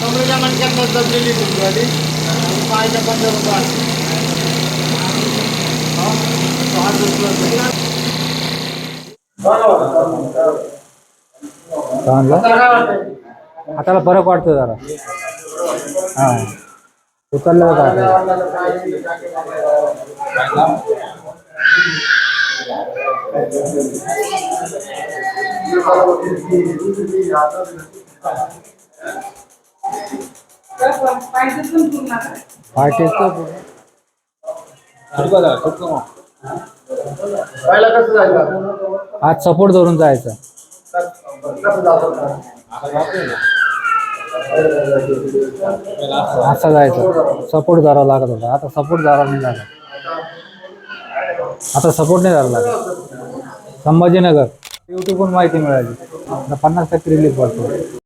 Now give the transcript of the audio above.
कमरेच्या मणक्यात दबलेली तुमची आधी पायच्या पंधरा रुपये हाताला फरक वाटतो जरा. हा. उचललं टेस्ट पहिला कसं जायचं आज सपोर्ट धरून जायचं. कसं जायचं. सपोर्ट धरावा लागत होता. आता सपोर्ट धरावा नाही लागत. आता सपोर्ट नाही झाला लागत. संभाजीनगर. युट्यूबवरून माहिती मिळाली. आता पन्नास टक्के रिलीफ वाटतो